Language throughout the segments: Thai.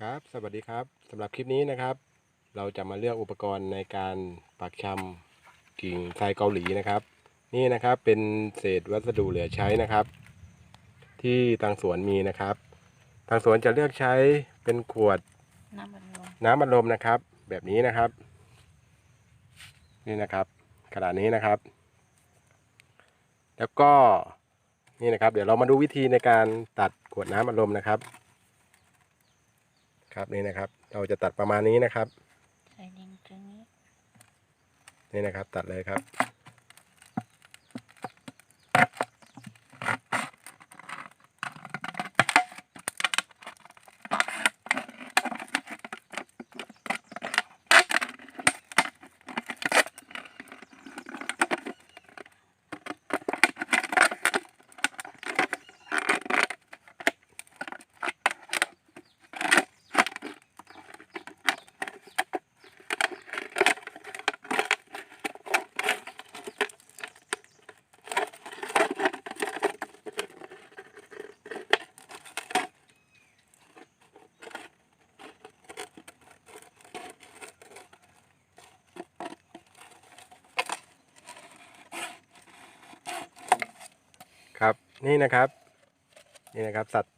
ครับ สวัสดีครับสำหรับคลิปนี้นะครับ เราจะมาเลือกอุปกรณ์ในการปักชำกิ่งไทรเกาหลีนะครับ นี่นะครับเป็นเศษวัสดุเหลือใช้นะครับ ที่ทางสวนมีนะครับ ทางสวนจะเลือกใช้เป็นขวดน้ำมันลมน้ำอัดลมนะครับ แบบนี้นะครับ นี่นะครับขนาดนี้นะครับ แล้วก็นี่นะครับ เดี๋ยวเรามาดูวิธีในการตัดขวดน้ำอัดลมนะครับ ครับนี่นะครับ เราจะตัดประมาณนี้นะครับใส่ดินตรงนี้นี่นะครับ ตัดเลยครับ นี่นะครับ นี่นะครับ สัตว์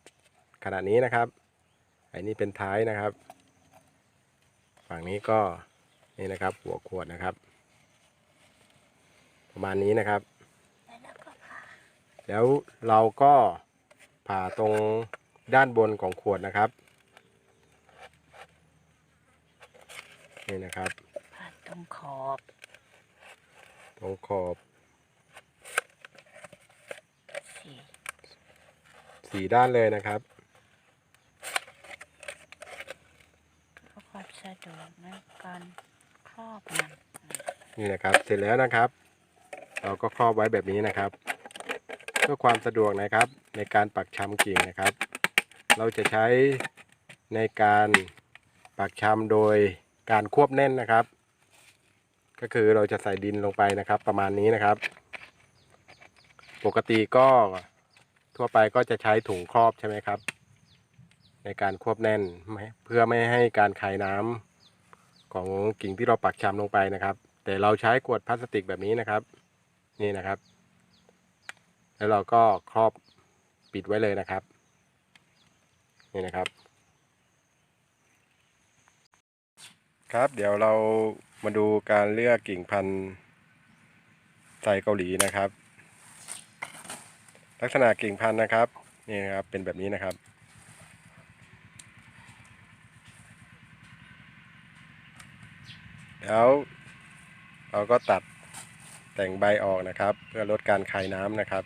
ขนาดนี้นะครับไอ้นี่เป็นท้ายนะครับ ฝั่งนี้ก็นี่นะครับ หัวขวดนะครับ ประมาณนี้นะครับ แล้วก็ผ่าแล้วเราก็ผ่าตรงด้านบนของขวดนะครับนี่นะครับผ่าตรงขอบ ตรงขอบ สีด้านเลยนะครับเพื่อความสะดวกในการครอบมันนี่นะครับ เสร็จแล้วนะครับ เราก็ครอบไว้แบบนี้นะครับ เพื่อความสะดวกนะครับ ในการปักชำกิ่งนะครับ เราจะใช้ในการปักชำโดยการควบแน่นนะครับ ก็คือเราจะใส่ดินลงไปนะครับ ประมาณนี้นะครับ ปกติก็ ทั่วไปก็จะใช้ถุงครอบใช่ไหมครับ ในการควบแน่นเพื่อไม่ให้การคายน้ำของกิ่งที่เราปักชำลงไปนะครับ แต่เราใช้ขวดพลาสติกแบบนี้นะครับ นี่นะครับ แล้วเราก็ครอบปิดไว้เลยนะครับ นี่นะครับ ครับเดี๋ยวเรามาดูการเลือกกิ่งพันธุ์ไทรเกาหลีนะครับ ลักษณะกิ่งพันธุ์นะครับนี่นะครับเป็นแบบนี้นะครับแล้วเราก็ตัดแต่งใบออกนะครับ เพื่อลดการคายน้ำนะครับ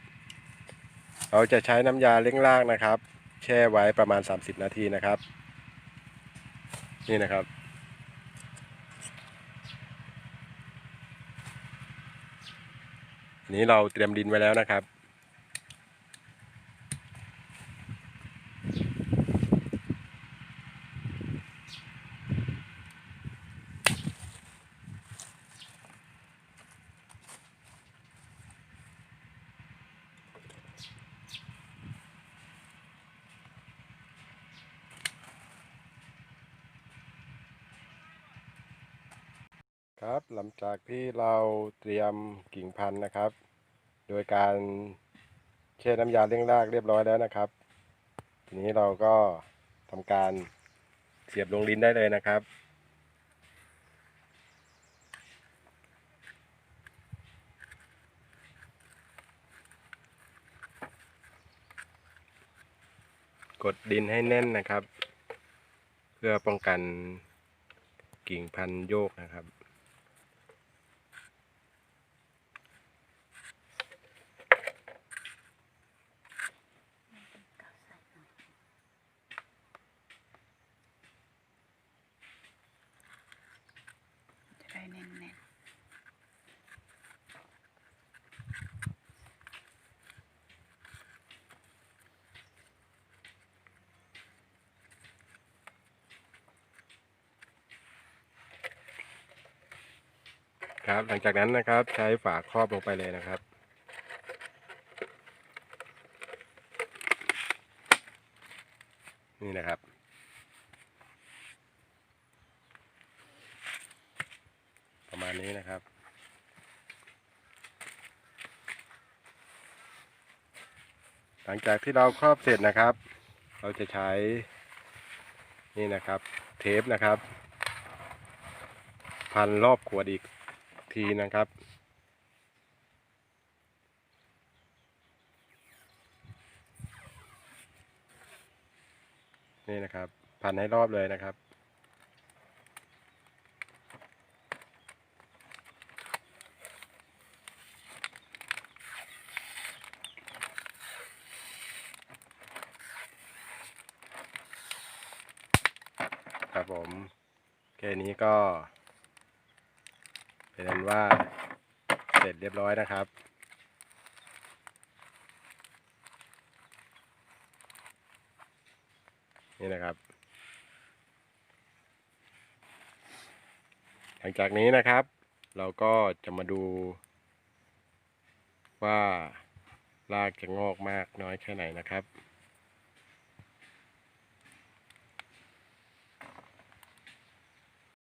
เราจะใช้น้ำยาเล้งรากนะครับ แช่ไว้ประมาณ 30 นาทีนะครับ นี่นะครับนนี้เราเตรียมดินไว้แล้วนะครับ ครับหลังจากที่เราเตรียมกิ่งพันธุ์นะครับ โดยการแช่น้ำยาเลี้ยงรากเรียบร้อยแล้วนะครับ ทีนี้เราก็ทำการเสียบลงดินได้เลยนะครับ กดดินให้แน่นนะครับ เพื่อป้องกันกิ่งพันธุ์โยกนะครับ ครับ หลังจากนั้นนะครับใช้ฝาครอบลงไปเลยนะครับ นี่นะครับ ประมาณนี้นะครับหลังจากที่เราครอบเสร็จนะครับ เราจะใช้นี่นะครับ เทปนะครับ พันรอบขวดอีก ทีนะครับ นี่นะครับ พันให้รอบเลยนะครับครับผม แค่นี้ก็ เป็นนั้นว่าเสร็จเรียบร้อยนะครับ นี่นะครับ หลังจากนี้นะครับ เราก็จะมาดูว่ารากจะงอกมากน้อยแค่ไหนนะครับ